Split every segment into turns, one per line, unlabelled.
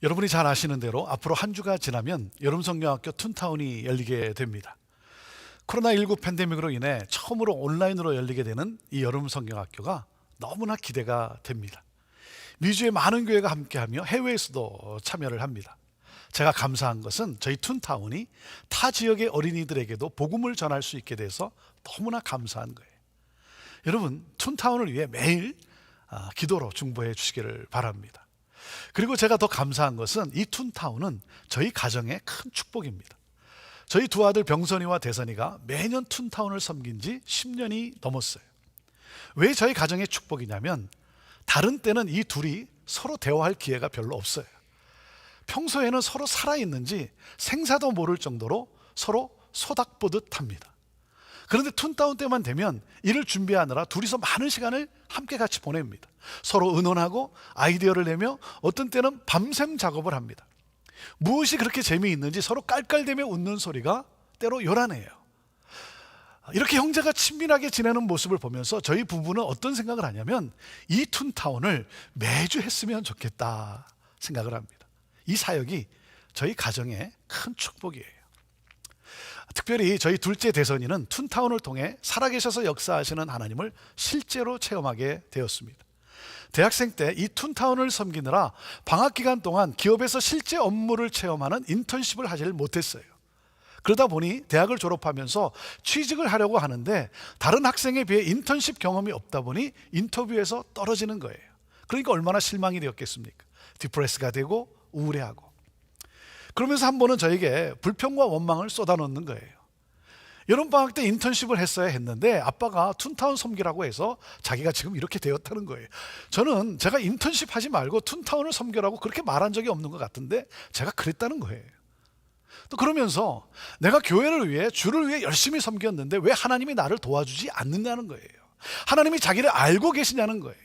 여러분이 잘 아시는 대로 앞으로 한 주가 지나면 여름 성경학교 툰타운이 열리게 됩니다. 코로나19 팬데믹으로 인해 처음으로 온라인으로 열리게 되는 이 여름 성경학교가 너무나 기대가 됩니다. 미주의 많은 교회가 함께하며 해외에서도 참여를 합니다. 제가 감사한 것은 저희 툰타운이 타 지역의 어린이들에게도 복음을 전할 수 있게 돼서 너무나 감사한 거예요. 여러분, 툰타운을 위해 매일 아, 기도로 중보해 주시기를 바랍니다. 그리고 제가 더 감사한 것은 이 툰타운은 저희 가정의 큰 축복입니다. 저희 두 아들 병선이와 대선이가 매년 툰타운을 섬긴 지 10년이 넘었어요. 왜 저희 가정의 축복이냐면 다른 때는 이 둘이 서로 대화할 기회가 별로 없어요. 평소에는 서로 살아있는지 생사도 모를 정도로 서로 소닥보듯 합니다. 그런데 툰다운 때만 되면 일을 준비하느라 둘이서 많은 시간을 함께 같이 보냅니다. 서로 의논하고 아이디어를 내며 어떤 때는 밤샘 작업을 합니다. 무엇이 그렇게 재미있는지 서로 깔깔대며 웃는 소리가 때로 요란해요. 이렇게 형제가 친밀하게 지내는 모습을 보면서 저희 부부는 어떤 생각을 하냐면 이 툰타운을 매주 했으면 좋겠다 생각을 합니다. 이 사역이 저희 가정의 큰 축복이에요. 특별히 저희 둘째 대선이는 툰타운을 통해 살아계셔서 역사하시는 하나님을 실제로 체험하게 되었습니다. 대학생 때 이 툰타운을 섬기느라 방학 기간 동안 기업에서 실제 업무를 체험하는 인턴십을 하질 못했어요. 그러다 보니 대학을 졸업하면서 취직을 하려고 하는데 다른 학생에 비해 인턴십 경험이 없다 보니 인터뷰에서 떨어지는 거예요. 그러니까 얼마나 실망이 되었겠습니까? 디프레스가 되고 우울해하고. 그러면서 한 번은 저에게 불평과 원망을 쏟아놓는 거예요. 여름방학 때 인턴십을 했어야 했는데 아빠가 툰타운 섬기라고 해서 자기가 지금 이렇게 되었다는 거예요. 저는 제가 인턴십 하지 말고 툰타운을 섬겨라고 그렇게 말한 적이 없는 것 같은데 제가 그랬다는 거예요. 또 그러면서 내가 교회를 위해 주를 위해 열심히 섬겼는데 왜 하나님이 나를 도와주지 않는다는 거예요. 하나님이 자기를 알고 계시냐는 거예요.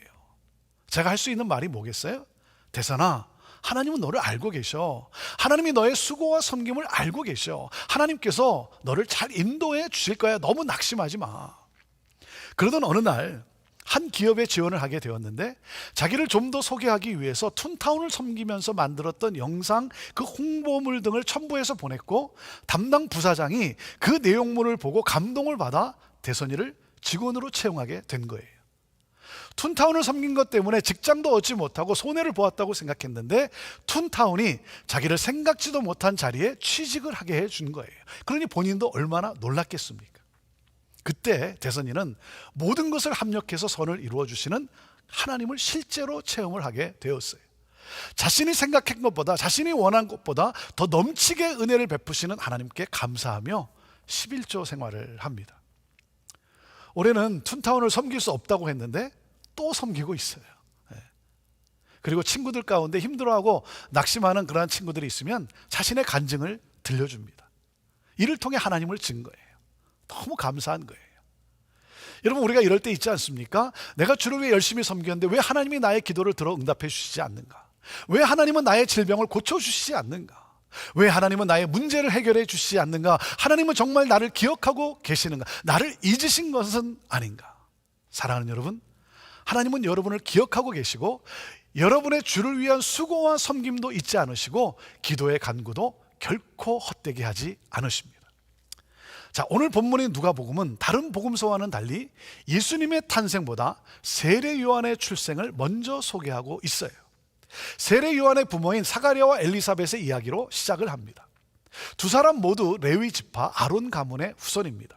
제가 할 수 있는 말이 뭐겠어요? 대선아, 하나님은 너를 알고 계셔. 하나님이 너의 수고와 섬김을 알고 계셔. 하나님께서 너를 잘 인도해 주실 거야. 너무 낙심하지 마. 그러던 어느 날, 한 기업에 지원을 하게 되었는데 자기를 좀 더 소개하기 위해서 툰타운을 섬기면서 만들었던 영상 그 홍보물 등을 첨부해서 보냈고 담당 부사장이 그 내용물을 보고 감동을 받아 대선이를 직원으로 채용하게 된 거예요. 툰타운을 섬긴 것 때문에 직장도 얻지 못하고 손해를 보았다고 생각했는데 툰타운이 자기를 생각지도 못한 자리에 취직을 하게 해 준 거예요. 그러니 본인도 얼마나 놀랐겠습니까? 그때 대선이는 모든 것을 합력해서 선을 이루어 주시는 하나님을 실제로 체험을 하게 되었어요. 자신이 생각한 것보다 자신이 원한 것보다 더 넘치게 은혜를 베푸시는 하나님께 감사하며 11조 생활을 합니다. 올해는 툰타운을 섬길 수 없다고 했는데 또 섬기고 있어요. 예. 그리고 친구들 가운데 힘들어하고 낙심하는 그러한 친구들이 있으면 자신의 간증을 들려줍니다. 이를 통해 하나님을 진 거예요. 너무 감사한 거예요. 여러분 우리가 이럴 때 있지 않습니까? 내가 주를 위해 열심히 섬겼는데 왜 하나님이 나의 기도를 들어 응답해 주시지 않는가? 왜 하나님은 나의 질병을 고쳐 주시지 않는가? 왜 하나님은 나의 문제를 해결해 주시지 않는가? 하나님은 정말 나를 기억하고 계시는가? 나를 잊으신 것은 아닌가? 사랑하는 여러분, 하나님은 여러분을 기억하고 계시고 여러분의 주를 위한 수고와 섬김도 잊지 않으시고 기도의 간구도 결코 헛되게 하지 않으십니다. 자, 오늘 본문의 누가복음은 다른 복음서와는 달리 예수님의 탄생보다 세례 요한의 출생을 먼저 소개하고 있어요. 세례 요한의 부모인 사가랴와 엘리사벳의 이야기로 시작을 합니다. 두 사람 모두 레위 지파 아론 가문의 후손입니다.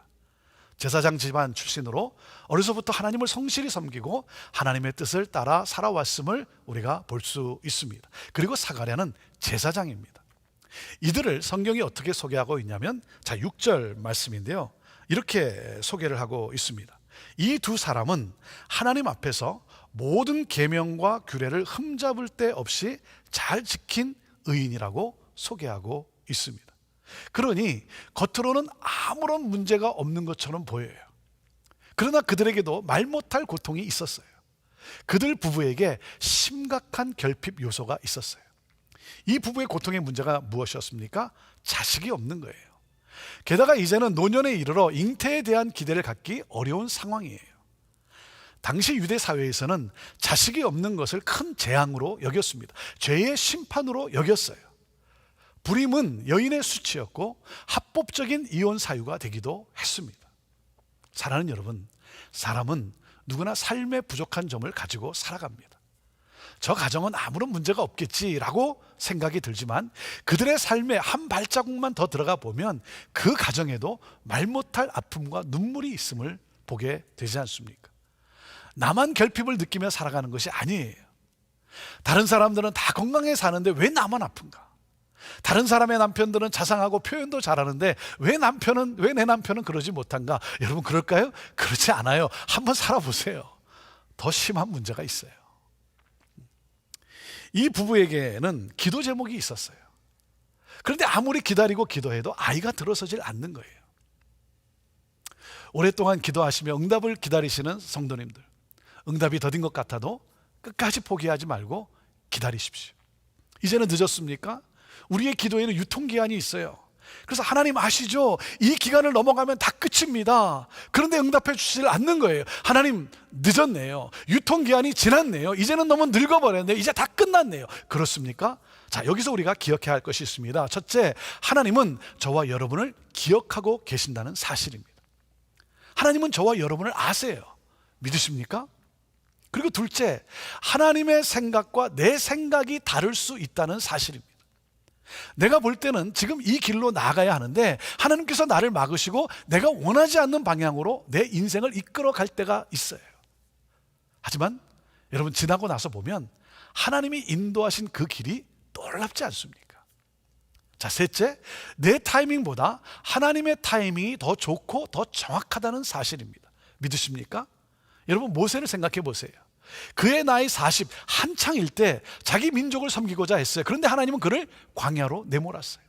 제사장 집안 출신으로 어려서부터 하나님을 성실히 섬기고 하나님의 뜻을 따라 살아왔음을 우리가 볼 수 있습니다. 그리고 사가랴는 제사장입니다. 이들을 성경이 어떻게 소개하고 있냐면 자 6절 말씀인데요. 이렇게 소개를 하고 있습니다. 이 두 사람은 하나님 앞에서 모든 계명과 규례를 흠잡을 데 없이 잘 지킨 의인이라고 소개하고 있습니다. 그러니 겉으로는 아무런 문제가 없는 것처럼 보여요. 그러나 그들에게도 말 못할 고통이 있었어요. 그들 부부에게 심각한 결핍 요소가 있었어요. 이 부부의 고통의 문제가 무엇이었습니까? 자식이 없는 거예요. 게다가 이제는 노년에 이르러 잉태에 대한 기대를 갖기 어려운 상황이에요. 당시 유대 사회에서는 자식이 없는 것을 큰 재앙으로 여겼습니다. 죄의 심판으로 여겼어요. 불임은 여인의 수치였고 합법적인 이혼 사유가 되기도 했습니다. 사랑하는 여러분, 사람은 누구나 삶의 부족한 점을 가지고 살아갑니다. 저 가정은 아무런 문제가 없겠지라고 생각이 들지만 그들의 삶에 한 발자국만 더 들어가 보면 그 가정에도 말 못할 아픔과 눈물이 있음을 보게 되지 않습니까? 나만 결핍을 느끼며 살아가는 것이 아니에요. 다른 사람들은 다 건강해 사는데 왜 나만 아픈가? 다른 사람의 남편들은 자상하고 표현도 잘하는데 왜 남편은 왜 내 남편은 그러지 못한가? 여러분 그럴까요? 그렇지 않아요. 한번 살아보세요. 더 심한 문제가 있어요. 이 부부에게는 기도 제목이 있었어요. 그런데 아무리 기다리고 기도해도 아이가 들어서질 않는 거예요. 오랫동안 기도하시며 응답을 기다리시는 성도님들, 응답이 더딘 것 같아도 끝까지 포기하지 말고 기다리십시오. 이제는 늦었습니까? 우리의 기도에는 유통기한이 있어요. 그래서 하나님 아시죠? 이 기간을 넘어가면 다 끝입니다. 그런데 응답해 주시질 않는 거예요. 하나님 늦었네요. 유통기한이 지났네요. 이제는 너무 늙어버렸네요. 이제 다 끝났네요. 그렇습니까? 자, 여기서 우리가 기억해야 할 것이 있습니다. 첫째, 하나님은 저와 여러분을 기억하고 계신다는 사실입니다. 하나님은 저와 여러분을 아세요. 믿으십니까? 그리고 둘째, 하나님의 생각과 내 생각이 다를 수 있다는 사실입니다. 내가 볼 때는 지금 이 길로 나가야 하는데 하나님께서 나를 막으시고 내가 원하지 않는 방향으로 내 인생을 이끌어 갈 때가 있어요. 하지만 여러분 지나고 나서 보면 하나님이 인도하신 그 길이 놀랍지 않습니까? 자, 셋째, 내 타이밍보다 하나님의 타이밍이 더 좋고 더 정확하다는 사실입니다. 믿으십니까? 여러분 모세를 생각해 보세요. 그의 나이 40 한창일 때 자기 민족을 섬기고자 했어요. 그런데 하나님은 그를 광야로 내몰았어요.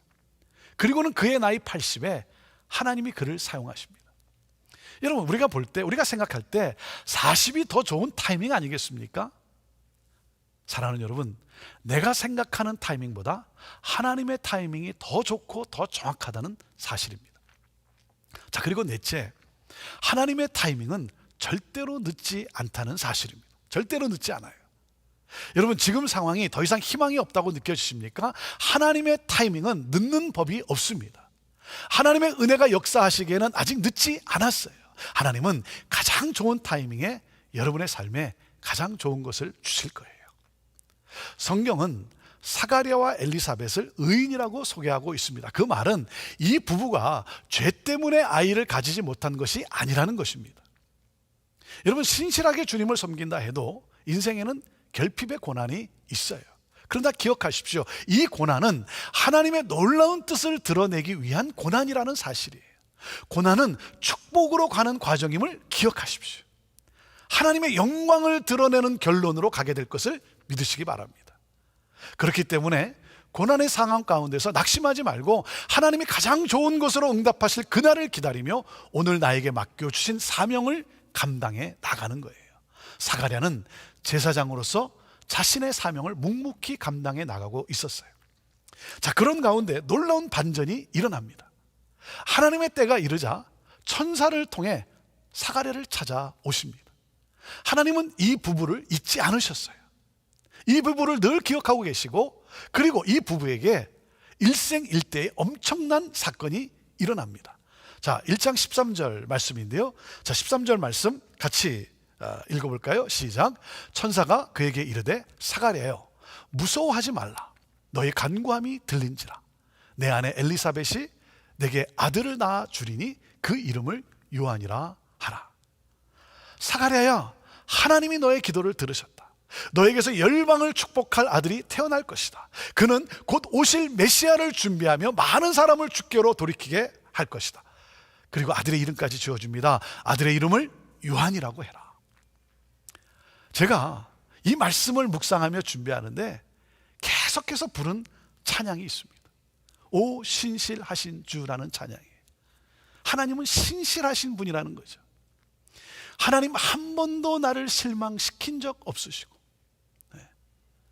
그리고는 그의 나이 80에 하나님이 그를 사용하십니다. 여러분 우리가 볼 때 우리가 생각할 때 40이 더 좋은 타이밍 아니겠습니까? 사랑하는 여러분, 내가 생각하는 타이밍보다 하나님의 타이밍이 더 좋고 더 정확하다는 사실입니다. 자, 그리고 넷째, 하나님의 타이밍은 절대로 늦지 않다는 사실입니다. 절대로 늦지 않아요. 여러분 지금 상황이 더 이상 희망이 없다고 느껴지십니까? 하나님의 타이밍은 늦는 법이 없습니다. 하나님의 은혜가 역사하시기에는 아직 늦지 않았어요. 하나님은 가장 좋은 타이밍에 여러분의 삶에 가장 좋은 것을 주실 거예요. 성경은 사가랴와 엘리사벳을 의인이라고 소개하고 있습니다. 그 말은 이 부부가 죄 때문에 아이를 가지지 못한 것이 아니라는 것입니다. 여러분 신실하게 주님을 섬긴다 해도 인생에는 결핍의 고난이 있어요. 그러나 기억하십시오. 이 고난은 하나님의 놀라운 뜻을 드러내기 위한 고난이라는 사실이에요. 고난은 축복으로 가는 과정임을 기억하십시오. 하나님의 영광을 드러내는 결론으로 가게 될 것을 믿으시기 바랍니다. 그렇기 때문에 고난의 상황 가운데서 낙심하지 말고 하나님이 가장 좋은 것으로 응답하실 그날을 기다리며 오늘 나에게 맡겨주신 사명을 감당해 나가는 거예요. 사가랴는 제사장으로서 자신의 사명을 묵묵히 감당해 나가고 있었어요. 자, 그런 가운데 놀라운 반전이 일어납니다. 하나님의 때가 이르자 천사를 통해 사가랴를 찾아오십니다. 하나님은 이 부부를 잊지 않으셨어요. 이 부부를 늘 기억하고 계시고 그리고 이 부부에게 일생일대의 엄청난 사건이 일어납니다. 자, 1장 13절 말씀인데요. 자, 13절 말씀 같이 어, 읽어볼까요? 시작. 천사가 그에게 이르되 사가랴여 무서워하지 말라. 너의 간구함이 들린지라. 내 아내 엘리사벳이 내게 아들을 낳아 주리니 그 이름을 요한이라 하라. 사가랴야 하나님이 너의 기도를 들으셨다. 너에게서 열방을 축복할 아들이 태어날 것이다. 그는 곧 오실 메시아를 준비하며 많은 사람을 주께로 돌이키게 할 것이다. 그리고 아들의 이름까지 지어줍니다. 아들의 이름을 요한이라고 해라. 제가 이 말씀을 묵상하며 준비하는데 계속해서 부른 찬양이 있습니다. 오 신실하신 주라는 찬양이에요. 하나님은 신실하신 분이라는 거죠. 하나님 한 번도 나를 실망시킨 적 없으시고, 네.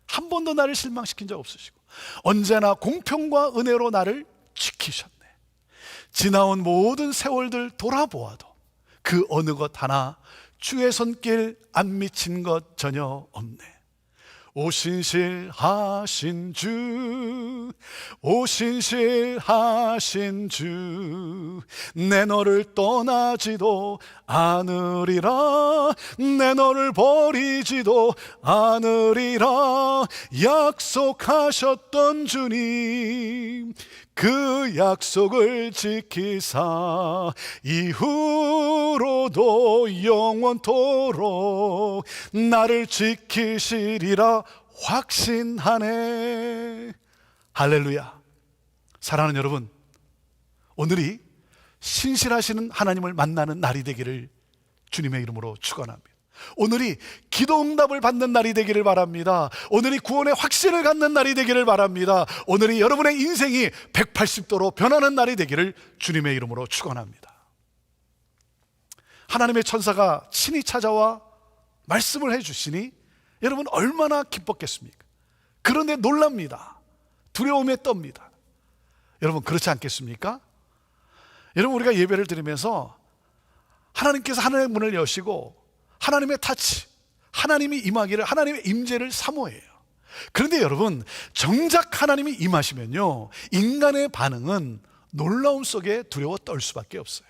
한 번도 나를 실망시킨 적 없으시고, 언제나 공평과 은혜로 나를 지키셨네. 지나온 모든 세월들 돌아보아도 그 어느 것 하나 주의 손길 안 미친 것 전혀 없네. 오신실하신 주, 오신실하신 주, 내 너를 떠나지도 않으리라, 내 너를 버리지도 않으리라, 약속하셨던 주님, 그 약속을 지키사 이후로도 영원토록 나를 지키시리라 확신하네. 할렐루야. 사랑하는 여러분, 오늘이 신실하시는 하나님을 만나는 날이 되기를 주님의 이름으로 축원합니다. 오늘이 기도 응답을 받는 날이 되기를 바랍니다. 오늘이 구원의 확신을 갖는 날이 되기를 바랍니다. 오늘이 여러분의 인생이 180도로 변하는 날이 되기를 주님의 이름으로 축원합니다. 하나님의 천사가 친히 찾아와 말씀을 해 주시니 여러분 얼마나 기뻤겠습니까? 그런데 놀랍니다. 두려움에 떱니다. 여러분 그렇지 않겠습니까? 여러분 우리가 예배를 드리면서 하나님께서 하늘의 문을 여시고 하나님의 타치, 하나님이 임하기를 하나님의 임재를 사모해요. 그런데 여러분 정작 하나님이 임하시면요 인간의 반응은 놀라움 속에 두려워 떨 수밖에 없어요.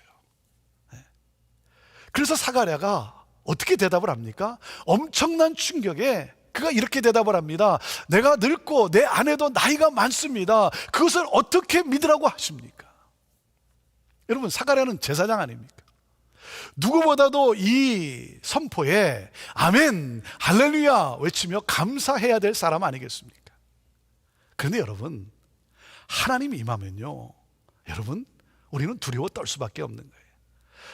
네. 그래서 사가랴가 어떻게 대답을 합니까? 엄청난 충격에 그가 이렇게 대답을 합니다. 내가 늙고 내 아내도 나이가 많습니다. 그것을 어떻게 믿으라고 하십니까? 여러분 사가랴는 제사장 아닙니까? 누구보다도 이 선포에 아멘, 할렐루야 외치며 감사해야 될 사람 아니겠습니까? 그런데 여러분, 하나님이 임하면요, 여러분, 우리는 두려워 떨 수밖에 없는 거예요.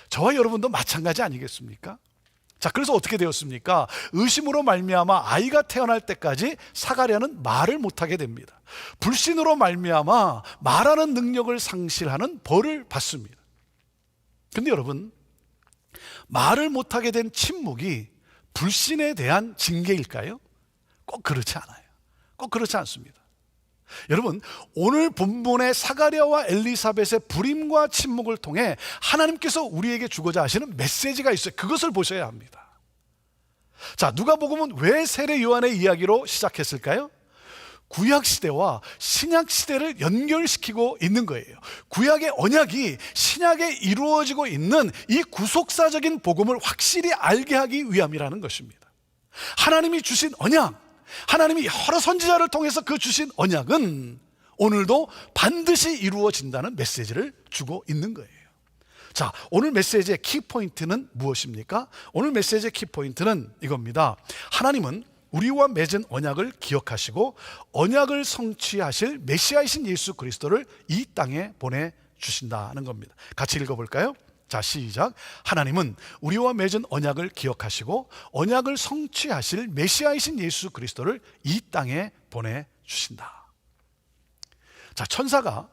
저와 여러분도 마찬가지 아니겠습니까? 자, 그래서 어떻게 되었습니까? 의심으로 말미암아 아이가 태어날 때까지 사가랴는 말을 못하게 됩니다. 불신으로 말미암아 말하는 능력을 상실하는 벌을 받습니다. 근데 여러분, 말을 못하게 된 침묵이 불신에 대한 징계일까요? 꼭 그렇지 않아요. 꼭 그렇지 않습니다. 여러분, 오늘 본문의 사가랴와 엘리사벳의 불임과 침묵을 통해 하나님께서 우리에게 주고자 하시는 메시지가 있어요. 그것을 보셔야 합니다. 자, 누가복음은 왜 세례 요한의 이야기로 시작했을까요? 구약 시대와 신약 시대를 연결시키고 있는 거예요. 구약의 언약이 신약에 이루어지고 있는 이 구속사적인 복음을 확실히 알게 하기 위함이라는 것입니다. 하나님이 주신 언약, 하나님이 여러 선지자를 통해서 그 주신 언약은 오늘도 반드시 이루어진다는 메시지를 주고 있는 거예요. 자, 오늘 메시지의 키포인트는 무엇입니까? 오늘 메시지의 키포인트는 이겁니다. 하나님은 우리와 맺은 언약을 기억하시고 언약을 성취하실 메시아이신 예수 그리스도를 이 땅에 보내 주신다는 겁니다. 같이 읽어 볼까요? 자, 시작. 하나님은 우리와 맺은 언약을 기억하시고 언약을 성취하실 메시아이신 예수 그리스도를 이 땅에 보내 주신다. 자, 천사가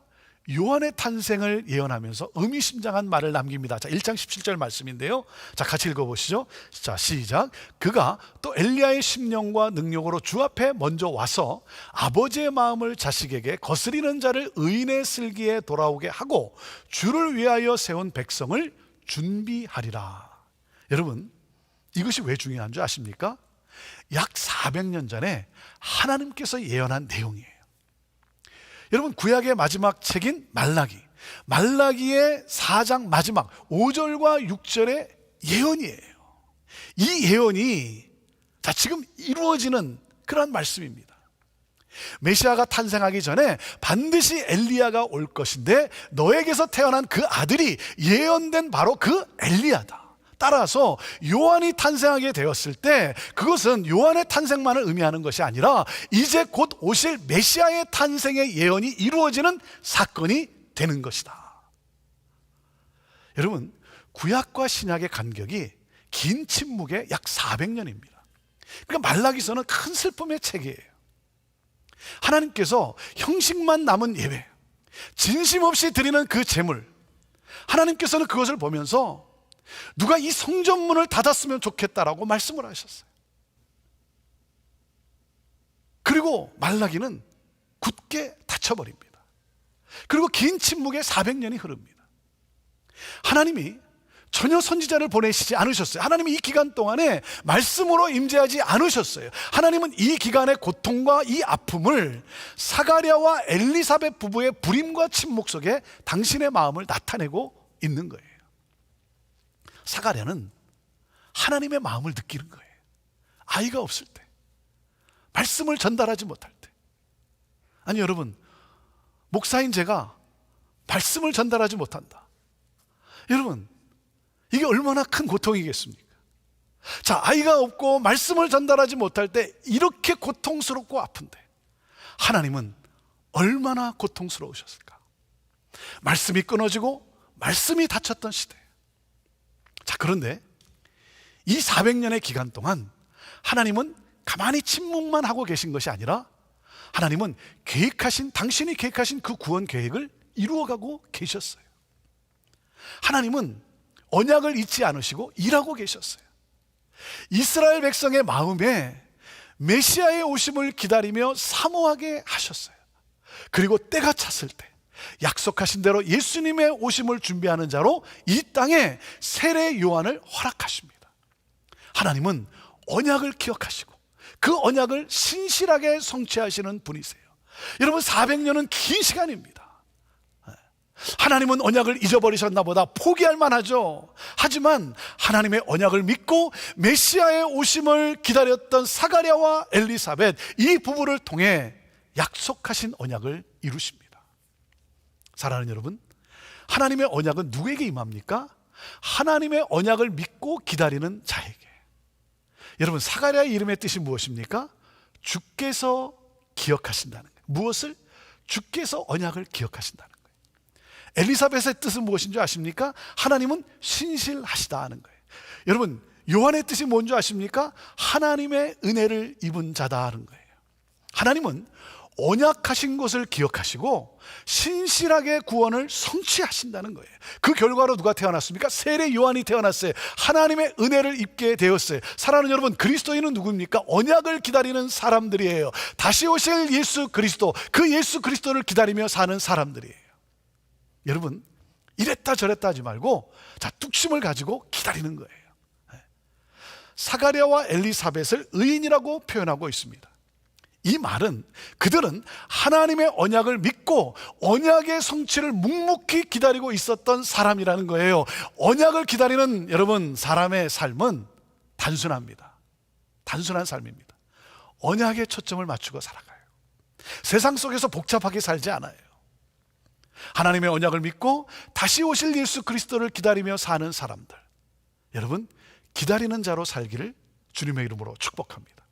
요한의 탄생을 예언하면서 의미심장한 말을 남깁니다. 자, 1장 17절 말씀인데요. 자, 같이 읽어 보시죠. 자, 시작. 그가 또 엘리야의 심령과 능력으로 주 앞에 먼저 와서 아버지의 마음을 자식에게 거스리는 자를 의인의 슬기에 돌아오게 하고 주를 위하여 세운 백성을 준비하리라. 여러분, 이것이 왜 중요한 줄 아십니까? 약 400년 전에 하나님께서 예언한 내용이에요. 여러분 구약의 마지막 책인 말라기. 말라기의 4장 마지막 5절과 6절의 예언이에요. 이 예언이 자 지금 이루어지는 그런 말씀입니다. 메시아가 탄생하기 전에 반드시 엘리야가 올 것인데 너에게서 태어난 그 아들이 예언된 바로 그 엘리야다 따라서 요한이 탄생하게 되었을 때 그것은 요한의 탄생만을 의미하는 것이 아니라 이제 곧 오실 메시아의 탄생의 예언이 이루어지는 사건이 되는 것이다. 여러분, 구약과 신약의 간격이 긴 침묵의 약 400년입니다. 그러니까 말라기서는 큰 슬픔의 책이에요. 하나님께서 형식만 남은 예배, 진심 없이 드리는 그 제물, 하나님께서는 그것을 보면서 누가 이 성전문을 닫았으면 좋겠다라고 말씀을 하셨어요. 그리고 말라기는 굳게 닫혀버립니다. 그리고 긴 침묵의 400년이 흐릅니다. 하나님이 전혀 선지자를 보내시지 않으셨어요. 하나님이 이 기간 동안에 말씀으로 임재하지 않으셨어요. 하나님은 이 기간의 고통과 이 아픔을 사가랴와 엘리사벳 부부의 불임과 침묵 속에 당신의 마음을 나타내고 있는 거예요. 사가랴는 하나님의 마음을 느끼는 거예요. 아이가 없을 때, 말씀을 전달하지 못할 때. 아니 여러분, 목사인 제가 말씀을 전달하지 못한다. 여러분, 이게 얼마나 큰 고통이겠습니까? 자, 아이가 없고 말씀을 전달하지 못할 때 이렇게 고통스럽고 아픈데 하나님은 얼마나 고통스러우셨을까? 말씀이 끊어지고 말씀이 닫혔던 시대. 자, 그런데 이 400년의 기간 동안 하나님은 가만히 침묵만 하고 계신 것이 아니라 하나님은 계획하신, 당신이 계획하신 그 구원 계획을 이루어가고 계셨어요. 하나님은 언약을 잊지 않으시고 일하고 계셨어요. 이스라엘 백성의 마음에 메시아의 오심을 기다리며 사모하게 하셨어요. 그리고 때가 찼을 때 약속하신 대로 예수님의 오심을 준비하는 자로 이 땅에 세례 요한을 허락하십니다. 하나님은 언약을 기억하시고 그 언약을 신실하게 성취하시는 분이세요. 여러분 400년은 긴 시간입니다. 하나님은 언약을 잊어버리셨나 보다 포기할 만하죠. 하지만 하나님의 언약을 믿고 메시아의 오심을 기다렸던 사가랴와 엘리사벳 이 부부를 통해 약속하신 언약을 이루십니다. 사랑하는 여러분, 하나님의 언약은 누구에게 임합니까? 하나님의 언약을 믿고 기다리는 자에게. 여러분, 사가랴의 이름의 뜻이 무엇입니까? 주께서 기억하신다는 거예요. 무엇을? 주께서 언약을 기억하신다는 거예요. 엘리사벳의 뜻은 무엇인 줄 아십니까? 하나님은 신실하시다 하는 거예요. 여러분, 요한의 뜻이 뭔지 아십니까? 하나님의 은혜를 입은 자다 하는 거예요. 하나님은 언약하신 것을 기억하시고 신실하게 구원을 성취하신다는 거예요. 그 결과로 누가 태어났습니까? 세례 요한이 태어났어요. 하나님의 은혜를 입게 되었어요. 사랑하는 여러분, 그리스도인은 누굽니까? 언약을 기다리는 사람들이에요. 다시 오실 예수 그리스도, 그 예수 그리스도를 기다리며 사는 사람들이에요. 여러분, 이랬다 저랬다 하지 말고 자, 뚝심을 가지고 기다리는 거예요. 사가랴와 엘리사벳을 의인이라고 표현하고 있습니다. 이 말은 그들은 하나님의 언약을 믿고 언약의 성취를 묵묵히 기다리고 있었던 사람이라는 거예요. 언약을 기다리는 여러분 사람의 삶은 단순합니다. 단순한 삶입니다. 언약에 초점을 맞추고 살아가요. 세상 속에서 복잡하게 살지 않아요. 하나님의 언약을 믿고 다시 오실 예수 그리스도를 기다리며 사는 사람들. 여러분, 기다리는 자로 살기를 주님의 이름으로 축복합니다.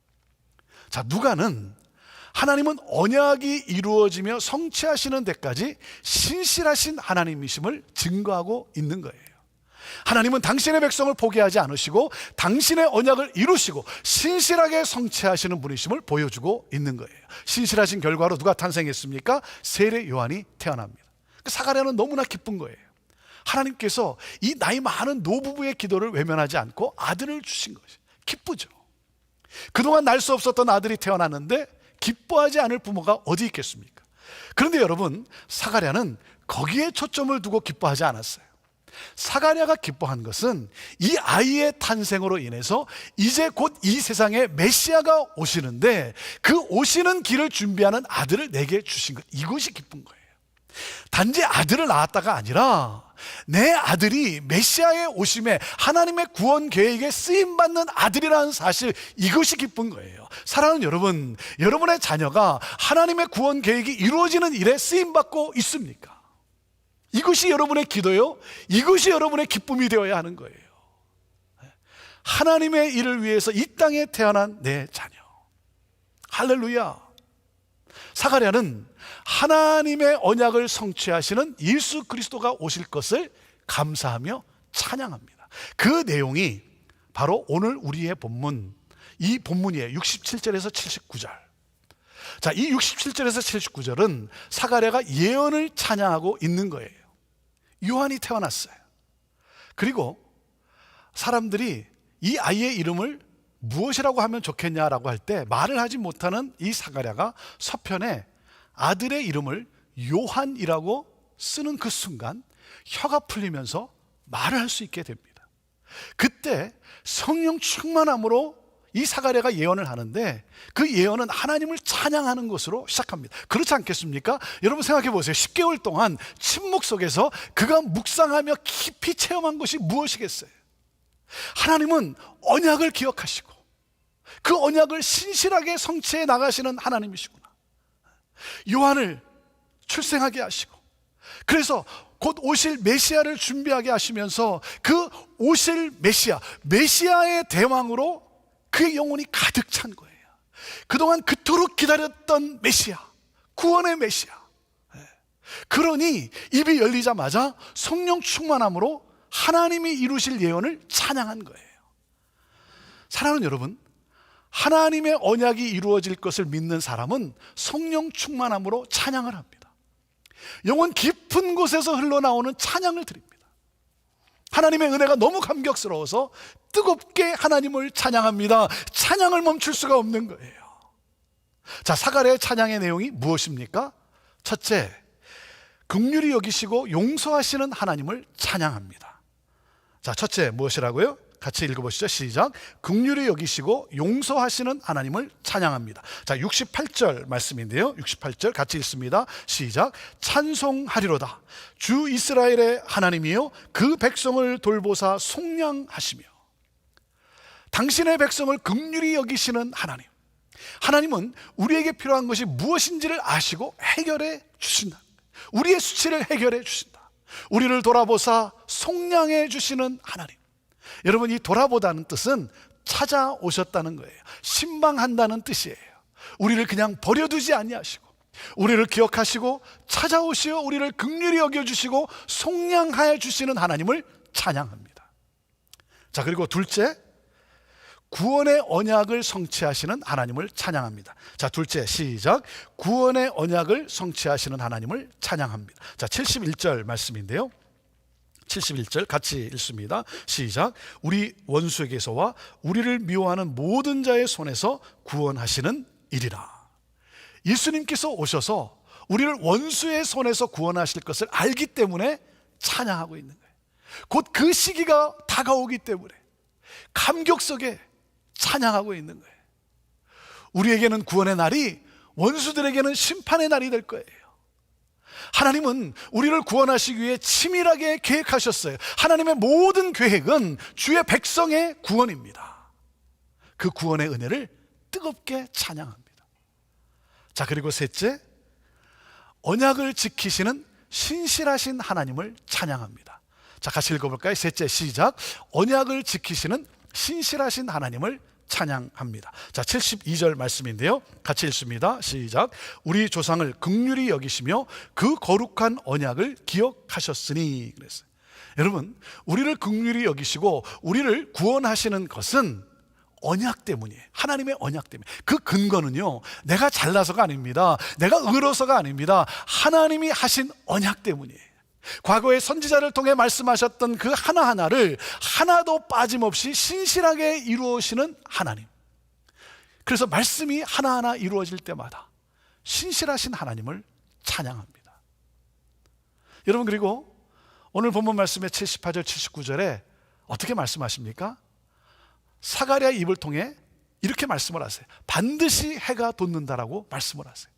자, 누가는 하나님은 언약이 이루어지며 성취하시는 데까지 신실하신 하나님이심을 증거하고 있는 거예요. 하나님은 당신의 백성을 포기하지 않으시고 당신의 언약을 이루시고 신실하게 성취하시는 분이심을 보여주고 있는 거예요. 신실하신 결과로 누가 탄생했습니까? 세례 요한이 태어납니다. 그 사가랴는 너무나 기쁜 거예요. 하나님께서 이 나이 많은 노부부의 기도를 외면하지 않고 아들을 주신 것이 기쁘죠. 그동안 날 수 없었던 아들이 태어났는데 기뻐하지 않을 부모가 어디 있겠습니까? 그런데 여러분, 사가랴는 거기에 초점을 두고 기뻐하지 않았어요. 사가랴가 기뻐한 것은 이 아이의 탄생으로 인해서 이제 곧 이 세상에 메시아가 오시는데 그 오시는 길을 준비하는 아들을 내게 주신 것. 이것이 기쁜 거예요. 단지 아들을 낳았다가 아니라 내 아들이 메시아의 오심에 하나님의 구원 계획에 쓰임 받는 아들이라는 사실 이것이 기쁜 거예요. 사랑하는 여러분, 여러분의 자녀가 하나님의 구원 계획이 이루어지는 일에 쓰임 받고 있습니까? 이것이 여러분의 기도요. 이것이 여러분의 기쁨이 되어야 하는 거예요. 하나님의 일을 위해서 이 땅에 태어난 내 자녀. 할렐루야. 사가랴는 하나님의 언약을 성취하시는 예수 그리스도가 오실 것을 감사하며 찬양합니다. 그 내용이 바로 오늘 우리의 본문, 이 본문이에요. 67절에서 79절. 자, 이 67절에서 79절은 사가랴가 예언을 찬양하고 있는 거예요. 요한이 태어났어요. 그리고 사람들이 이 아이의 이름을 무엇이라고 하면 좋겠냐라고 할 때 말을 하지 못하는 이 사가랴가 서편에 아들의 이름을 요한이라고 쓰는 그 순간 혀가 풀리면서 말을 할 수 있게 됩니다. 그때 성령 충만함으로 이 사가랴가 예언을 하는데 그 예언은 하나님을 찬양하는 것으로 시작합니다. 그렇지 않겠습니까? 여러분 생각해 보세요. 10개월 동안 침묵 속에서 그가 묵상하며 깊이 체험한 것이 무엇이겠어요? 하나님은 언약을 기억하시고 그 언약을 신실하게 성취해 나가시는 하나님이시구나. 요한을 출생하게 하시고 그래서 곧 오실 메시아를 준비하게 하시면서 그 오실 메시아, 메시아의 대왕으로 그의 영혼이 가득 찬 거예요. 그동안 그토록 기다렸던 메시아, 구원의 메시아. 예. 그러니 입이 열리자마자 성령 충만함으로 하나님이 이루실 예언을 찬양한 거예요. 사랑하는 여러분, 하나님의 언약이 이루어질 것을 믿는 사람은 성령 충만함으로 찬양을 합니다. 영혼 깊은 곳에서 흘러나오는 찬양을 드립니다. 하나님의 은혜가 너무 감격스러워서 뜨겁게 하나님을 찬양합니다. 찬양을 멈출 수가 없는 거예요. 자, 사가랴의 찬양의 내용이 무엇입니까? 첫째, 극률이 여기시고 용서하시는 하나님을 찬양합니다. 자, 첫째 무엇이라고요? 같이 읽어보시죠. 시작. 극률이 여기시고 용서하시는 하나님을 찬양합니다. 자, 68절 말씀인데요. 68절 같이 읽습니다. 시작. 찬송하리로다. 주 이스라엘의 하나님이요. 그 백성을 돌보사 속량하시며 당신의 백성을 극률이 여기시는 하나님. 하나님은 우리에게 필요한 것이 무엇인지를 아시고 해결해 주신다. 우리의 수치를 해결해 주신다. 우리를 돌아보사 속량해 주시는 하나님. 여러분 이 돌아보다는 뜻은 찾아오셨다는 거예요. 신방한다는 뜻이에요. 우리를 그냥 버려두지 아니하시고 우리를 기억하시고 찾아오시어 우리를 극률히 여겨 주시고 속량하여 주시는 하나님을 찬양합니다. 자, 그리고 둘째 구원의 언약을 성취하시는 하나님을 찬양합니다. 자, 둘째 시작. 구원의 언약을 성취하시는 하나님을 찬양합니다. 자, 71절 말씀인데요. 71절 같이 읽습니다. 시작. 우리 원수에게서와 우리를 미워하는 모든 자의 손에서 구원하시는 일이라. 예수님께서 오셔서 우리를 원수의 손에서 구원하실 것을 알기 때문에 찬양하고 있는 거예요. 곧 그 시기가 다가오기 때문에 감격 속에 찬양하고 있는 거예요. 우리에게는 구원의 날이 원수들에게는 심판의 날이 될 거예요. 하나님은 우리를 구원하시기 위해 치밀하게 계획하셨어요. 하나님의 모든 계획은 주의 백성의 구원입니다. 그 구원의 은혜를 뜨겁게 찬양합니다. 자, 그리고 셋째, 언약을 지키시는 신실하신 하나님을 찬양합니다. 자, 같이 읽어볼까요? 셋째 시작. 언약을 지키시는 신실하신 하나님을 찬양합니다. 자, 72절 말씀인데요. 같이 읽습니다. 시작. 우리 조상을 극률히 여기시며 그 거룩한 언약을 기억하셨으니 그랬어요. 여러분, 우리를 극률히 여기시고 우리를 구원하시는 것은 언약 때문이에요. 하나님의 언약 때문에. 그 근거는요, 내가 잘나서가 아닙니다. 내가 의로서가 아닙니다. 하나님이 하신 언약 때문이에요. 과거의 선지자를 통해 말씀하셨던 그 하나하나를 하나도 빠짐없이 신실하게 이루어시는 하나님. 그래서 말씀이 하나하나 이루어질 때마다 신실하신 하나님을 찬양합니다. 여러분, 그리고 오늘 본문 말씀의 78절, 79절에 어떻게 말씀하십니까? 사가랴 입을 통해 이렇게 말씀을 하세요. 반드시 해가 돋는다라고 말씀을 하세요.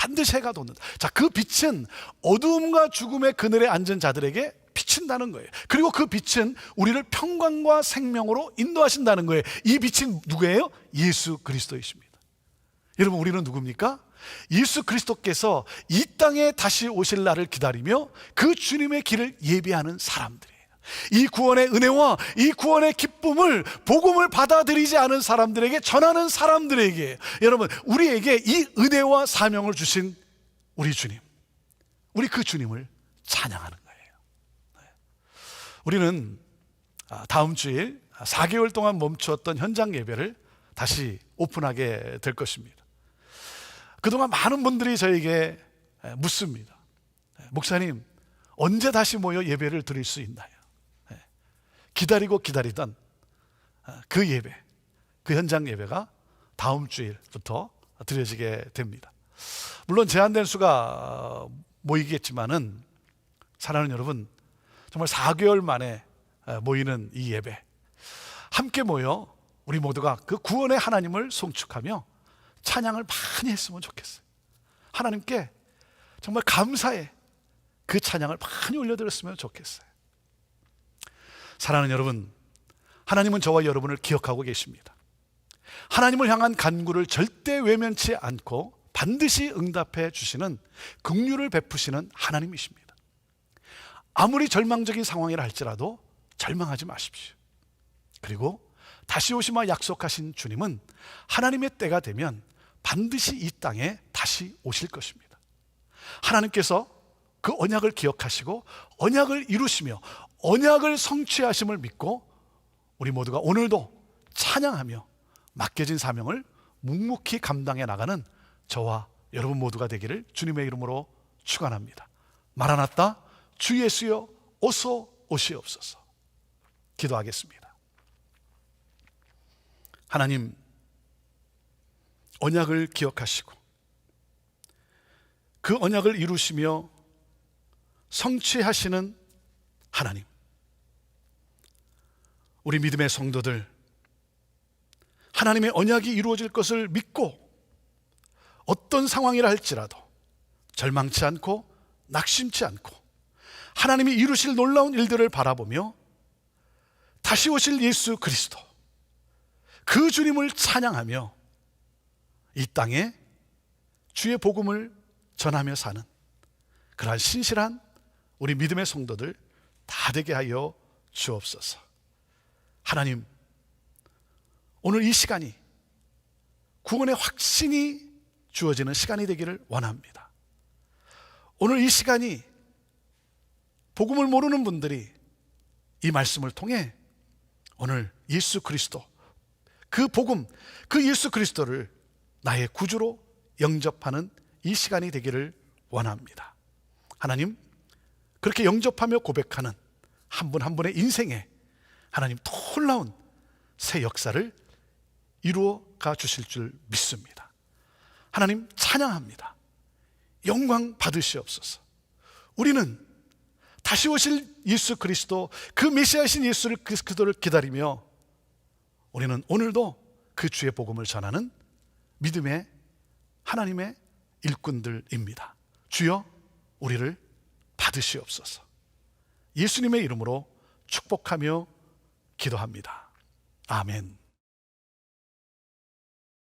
반드시 해가 돋는다. 자, 그 빛은 어두움과 죽음의 그늘에 앉은 자들에게 비친다는 거예요. 그리고 그 빛은 우리를 평강과 생명으로 인도하신다는 거예요. 이 빛은 누구예요? 예수 그리스도이십니다. 여러분, 우리는 누굽니까? 예수 그리스도께서 이 땅에 다시 오실 날을 기다리며 그 주님의 길을 예비하는 사람들이에요. 이 구원의 은혜와 이 구원의 기쁨을 복음을 받아들이지 않은 사람들에게 전하는 사람들에게 여러분 우리에게 이 은혜와 사명을 주신 우리 주님 우리 그 주님을 찬양하는 거예요. 네. 우리는 아, 다음 주일 4개월 동안 멈추었던 현장 예배를 다시 오픈하게 될 것입니다. 그동안 많은 분들이 저에게 묻습니다. 목사님, 언제 다시 모여 예배를 드릴 수 있나요? 기다리고 기다리던 그 예배, 그 현장 예배가 다음 주일부터 드려지게 됩니다. 물론 제한된 수가 모이겠지만은 사랑하는 여러분, 정말 4개월 만에 어, 모이는 이 예배 함께 모여 우리 모두가 그 구원의 하나님을 송축하며 찬양을 많이 했으면 좋겠어요. 하나님께 정말 감사의 그 찬양을 많이 올려드렸으면 좋겠어요. 사랑하는 여러분, 하나님은 저와 여러분을 기억하고 계십니다. 하나님을 향한 간구를 절대 외면치 않고 반드시 응답해 주시는 긍휼을 베푸시는 하나님이십니다. 아무리 절망적인 상황이라 할지라도 절망하지 마십시오. 그리고 다시 오시마 약속하신 주님은 하나님의 때가 되면 반드시 이 땅에 다시 오실 것입니다. 하나님께서 그 언약을 기억하시고 언약을 이루시며 언약을 성취하심을 믿고 우리 모두가 오늘도 찬양하며 맡겨진 사명을 묵묵히 감당해 나가는 저와 여러분 모두가 되기를 주님의 이름으로 축원합니다. 마라나타 주 예수여 어서 오시옵소서. 기도하겠습니다. 하나님 언약을 기억하시고 그 언약을 이루시며 성취하시는 하나님. 우리 믿음의 성도들 하나님의 언약이 이루어질 것을 믿고 어떤 상황이라 할지라도 절망치 않고 낙심치 않고 하나님이 이루실 놀라운 일들을 바라보며 다시 오실 예수 그리스도 그 주님을 찬양하며 이 땅에 주의 복음을 전하며 사는 그러한 신실한 우리 믿음의 성도들 다 되게 하여 주옵소서. 하나님, 오늘 이 시간이 구원의 확신이 주어지는 시간이 되기를 원합니다. 오늘 이 시간이 복음을 모르는 분들이 이 말씀을 통해 오늘 예수 그리스도 그 복음, 그 예수 그리스도를 나의 구주로 영접하는 이 시간이 되기를 원합니다. 하나님, 그렇게 영접하며 고백하는 한 분한 분의 인생에 하나님 놀라운 새 역사를 이루어 가 주실 줄 믿습니다. 하나님 찬양합니다. 영광 받으시옵소서. 우리는 다시 오실 예수 그리스도 그 메시아신 예수를 그리스도를 기다리며 우리는 오늘도 그 주의 복음을 전하는 믿음의 하나님의 일꾼들입니다. 주여 우리를 받으시옵소서. 예수님의 이름으로 축복하며 기도합니다. 아멘.